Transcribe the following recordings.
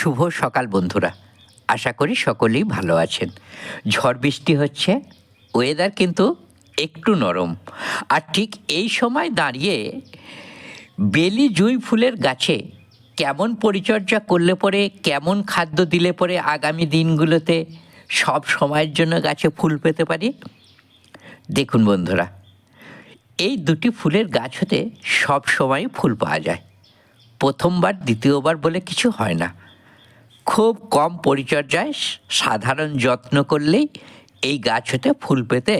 শুভ সকাল বন্ধুরা। আশা করি সকলেই ভালো আছেন। ঝড় বৃষ্টি হচ্ছে ওয়েদার কিন্তু একটু নরম। আর ঠিক এই সময় দাঁড়িয়ে বেলি জুঁই ফুলের গাছে কেমন পরিচর্যা করলে পরে, কেমন খাদ্য দিলে পরে আগামী দিনগুলোতে সব সময়ের জন্য গাছে ফুল পেতে পারি? দেখুন বন্ধুরা, এই দুটি ফুলের গাছ হতে সব সময় ফুল পাওয়া যায়। প্রথমবার, দ্বিতীয়বার বলে কিছু হয় না। খুব কম পরিচর্যায় সাধারণ যত্ন করলেই এই গাছ হতে ফুল পেতে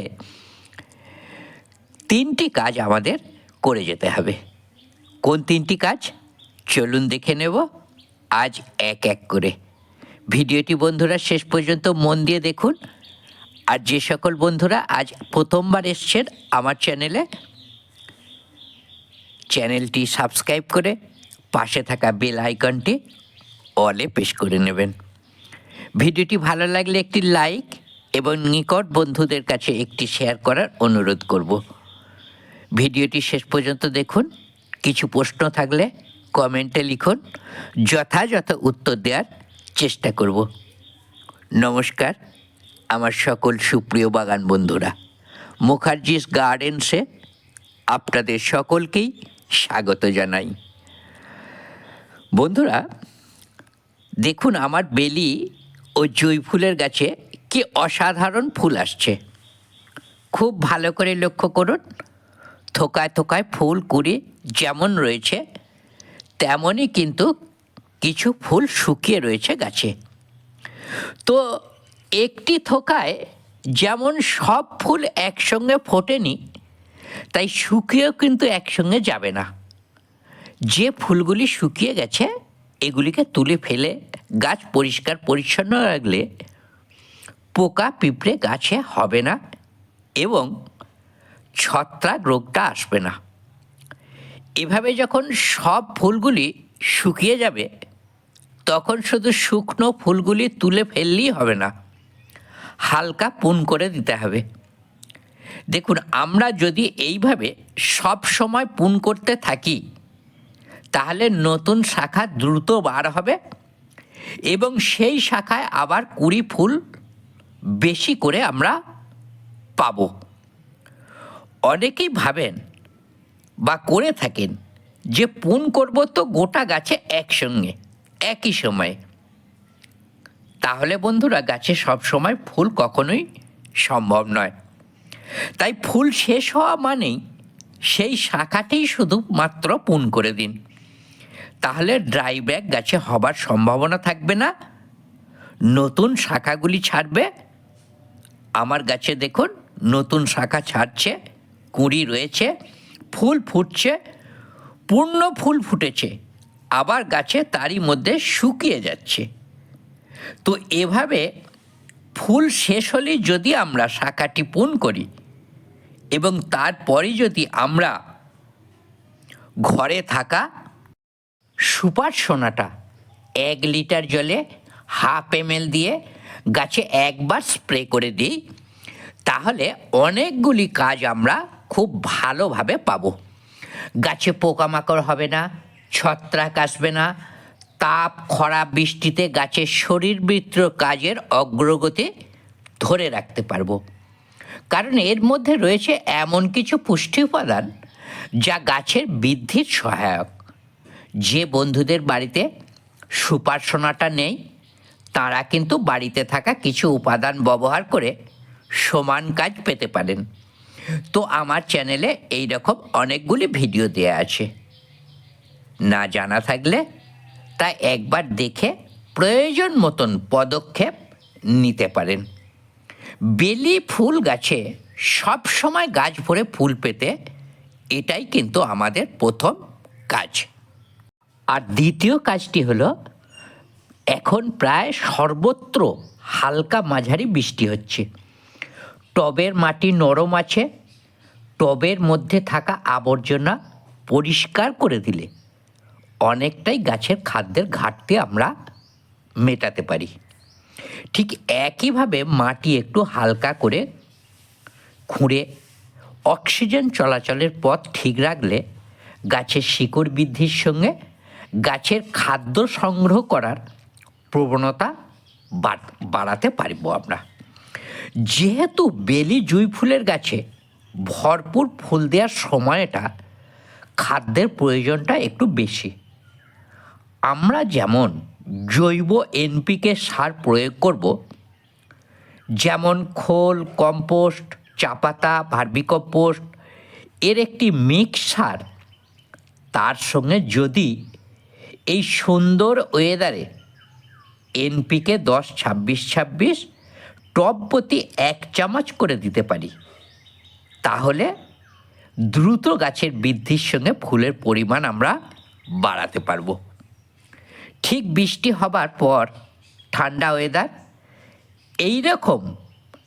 তিনটি কাজ আমাদের করে যেতে হবে। কোন তিনটি কাজ? চলুন দেখে নেব। আজ এক এক করে। ভিডিওটি বন্ধুরা শেষ পর্যন্ত মন দিয়ে দেখুন। আর যে সকল বন্ধুরা আজ প্রথমবার এসছেন আমার চ্যানেলে, চ্যানেলটি সাবস্ক্রাইব করে পাশে থাকা বেল আইকনটি অলে পেশ করে নেবেন। ভিডিওটি ভালো লাগলে একটি লাইক এবং নিকট বন্ধুদের কাছে একটি শেয়ার করার অনুরোধ করব। ভিডিওটি শেষ পর্যন্ত দেখুন। কিছু প্রশ্ন থাকলে কমেন্টে লিখুন। যথাযথ উত্তর দেওয়ার চেষ্টা করব। নমস্কার, আমার সকল সুপ্রিয় বাগান বন্ধুরা। মুখার্জিস গার্ডেন্সে আপনাদের সকলকেই স্বাগত জানাই। বন্ধুরা দেখুন আমার বেলি ও জুঁই ফুলের গাছে কি অসাধারণ ফুল আসছে। খুব ভালো করে লক্ষ্য করুন। থোকায় থোকায় ফুল কুড়ি যেমন রয়েছে, তেমনই কিন্তু কিছু ফুল শুকিয়ে রয়েছে গাছে। তো একটি থোকায় যেমন সব ফুল একসঙ্গে ফোটেনি, তাই শুকিয়েও কিন্তু একসঙ্গে যাবে না। যে ফুলগুলি শুকিয়ে গেছে এগুলিকে তুলে ফেলে গাছ পরিষ্কার পরিচ্ছন্ন রাখলে পোকা পিঁপড়ে গাছে হবে না এবং ছত্রাক রোগটা আসবে না। এভাবে যখন সব ফুলগুলি শুকিয়ে যাবে, তখন শুধু শুকনো ফুলগুলি তুলে ফেললেই হবে না, হালকা পুন করে দিতে হবে। দেখুন, আমরা যদি এইভাবে সব সময় পুন করতে থাকি তাহলে নতুন শাখা দ্রুত বার হবে এবং সেই শাখায় আবার কুড়ি ফুল বেশি করে আমরা পাব। অনেকেই ভাবেন বা করে থাকেন যে পুন করব তো গোটা গাছে একসঙ্গে, একই সময়ে। তাহলে বন্ধুরা, গাছে সব সময় ফুল কখনোই সম্ভব নয়। তাই ফুল শেষ হওয়া মানেই সেই শাখাতেই শুধু মাত্র পুন করে দিন। তাহলে ড্রাই ব্যাগ গাছে হবার সম্ভাবনা থাকবে না। নতুন শাখাগুলি ছাড়বে। আমার গাছে দেখুন, নতুন শাখা ছাড়ছে, কুঁড়ি রয়েছে, ফুল ফুটছে, পূর্ণ ফুল ফুটেছে, আবার গাছে তারই মধ্যে শুকিয়ে যাচ্ছে। তো এভাবে ফুল শেষ হলেই যদি আমরা শাখাটি পুন করি এবং তারপরে যদি আমরা ঘরে থাকা সুপার সোনাটা। এক লিটার জলে হাফ এম দিয়ে গাছে একবার স্প্রে করে দিই। তাহলে অনেকগুলি কাজ আমরা খুব ভালোভাবে পাব। গাছে পোকামাকড় হবে না, ছত্রাক আসবে না, তাপ, খরা, বৃষ্টিতে গাছের শরীরবৃত্ত কাজের অগ্রগতি ধরে রাখতে পারব। কারণ এর মধ্যে রয়েছে এমন কিছু পুষ্টি উপাদান যা গাছের বৃদ্ধির সহায়ক। যে বন্ধুদের বাড়িতে সুপার্শনাটা নেই, তারা কিন্তু বাড়িতে থাকা কিছু উপাদান ব্যবহার করে সমান কাজ পেতে পারেন। তো আমার চ্যানেলে এই রকম অনেকগুলি ভিডিও দেওয়া আছে। না জানা থাকলে তা একবার দেখে প্রয়োজন মতন পদক্ষেপ নিতে পারেন। বেলি ফুল গাছে সব সময় গাছ ভরে ফুল পেতে এটাই কিন্তু আমাদের প্রথম কাজ। আর দ্বিতীয় কাজটি হলো, এখন প্রায় সর্বত্র হালকা মাঝারি বৃষ্টি হচ্ছে। টবের মাটি নরম আছে, টবের মধ্যে থাকা আবর্জনা পরিষ্কার করে দিলে অনেকটাই গাছের খাদ্যের ঘাটতি আমরা মেটাতে পারি। ঠিক একইভাবে মাটি একটু হালকা করে খুঁড়ে অক্সিজেন চলাচলের পথ ঠিক রাখলে গাছের শিকড় বৃদ্ধির সঙ্গে গাছের খাদ্য সংগ্রহ করার প্রবণতা বাড়- বাড়াতে পারব আমরা। যেহেতু বেলি জুঁই ফুলের গাছে ভরপুর ফুল দেওয়ার সময়টা খাদ্যের প্রয়োজনটা একটু বেশি। আমরা যেমন জৈব এনপিকে সার প্রয়োগ করব, যেমন খোল, কম্পোস্ট, চাপাতা ভার্মিকম্পোস্ট এর একটি মিক্স সার, তার সঙ্গে যদি এই সুন্দর ওয়েদারে এনপিকে দশ, ছাব্বিশ ছাব্বিশ, টপ প্রতি এক চামচ করে দিতে পারি। তাহলে দ্রুত গাছের বৃদ্ধির সঙ্গে ফুলের পরিমাণ আমরা বাড়াতে পারব। ঠিক বৃষ্টি হবার পর ঠান্ডা ওয়েদার এই রকম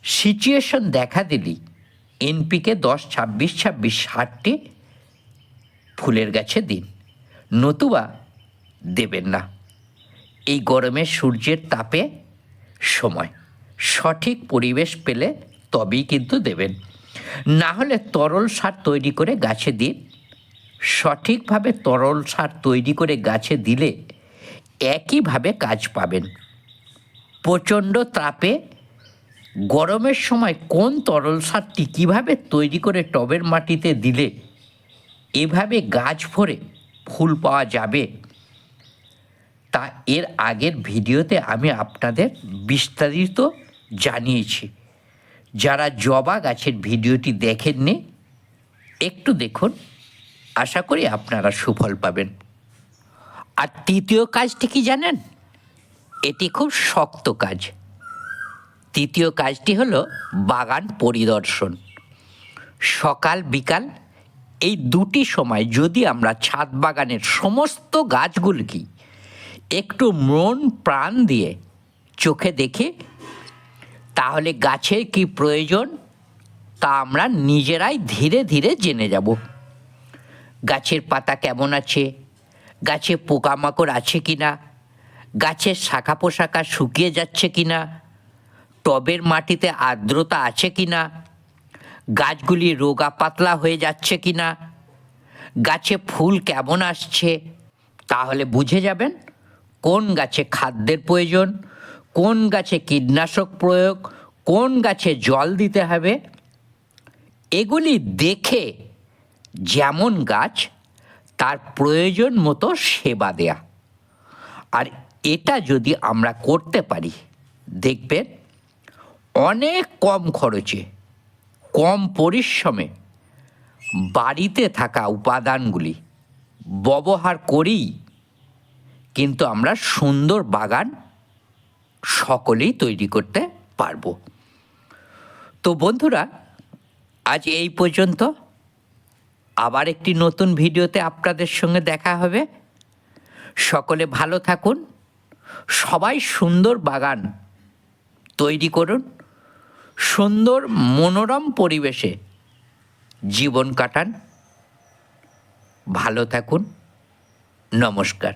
সিচুয়েশন দেখা দিলি এনপিকে দশ, ছাব্বিশ ছাব্বিশ, ষাটটি ফুলের গাছে দিন। নতুবা দেবেন না। এই গরমে সূর্যের তাপে সময়। সঠিক পরিবেশ পেলে তবেই কিন্তু দেবেন। না হলে তরল সার তৈরি করে গাছে দিন। সঠিকভাবে তরল সার তৈরি করে গাছে দিলে একইভাবে কাজ পাবেন। প্রচণ্ড তাপে গরমের সময় কোন তরল সারটি কীভাবে তৈরি করে টবের মাটিতে দিলে এভাবে গাছ ভরে ফুল পাওয়া যাবে? এর আগের ভিডিওতে আমি আপনাদের বিস্তারিত জানিয়েছি। যারা জবা গাছের ভিডিওটি দেখেননি, একটু দেখুন। আশা করি আপনারা সুফল পাবেন। আর তৃতীয় কাজটি কি জানেন? এটি খুব শক্ত কাজ। তৃতীয় কাজটি হলো বাগান পরিদর্শন। সকাল, বিকাল এই দুটি সময় যদি আমরা ছাদ বাগানের সমস্ত গাছগুলিকে একটু মন প্রাণ দিয়ে চোখে দেখি, তাহলে গাছের কি প্রয়োজন তা আমরা নিজেরাই ধীরে ধীরে জেনে যাব। গাছের পাতা কেমন আছে? গাছে পোকামাকড় আছে কি না গাছের শাখা পোশাকা শুকিয়ে যাচ্ছে কি না টবের মাটিতে আর্দ্রতা আছে কি না গাছগুলি রোগা পাতলা হয়ে যাচ্ছে কি না গাছে ফুল কেমন আসছে? তাহলে বুঝে যাবেন। কোন গাছে খাদ্যের প্রয়োজন? কোন গাছে কীটনাশক প্রয়োগ? কোন গাছে জল দিতে হবে? এগুলি দেখে যেমন গাছ, তার প্রয়োজন মতো সেবা দেয়া। আর এটা যদি আমরা করতে পারি, দেখবেন অনেক কম খরচে, কম পরিশ্রমে বাড়িতে থাকা উপাদানগুলি ব্যবহার করেই কিন্তু আমরা সুন্দর বাগান সকলেই তৈরি করতে পারব। তো বন্ধুরা, আজ এই পর্যন্ত। আবার একটি নতুন ভিডিওতে আপনাদের সঙ্গে দেখা হবে। সকলে ভালো থাকুন, সবাই সুন্দর বাগান তৈরি করুন, সুন্দর মনোরম পরিবেশে জীবন কাটান। ভালো থাকুন, নমস্কার।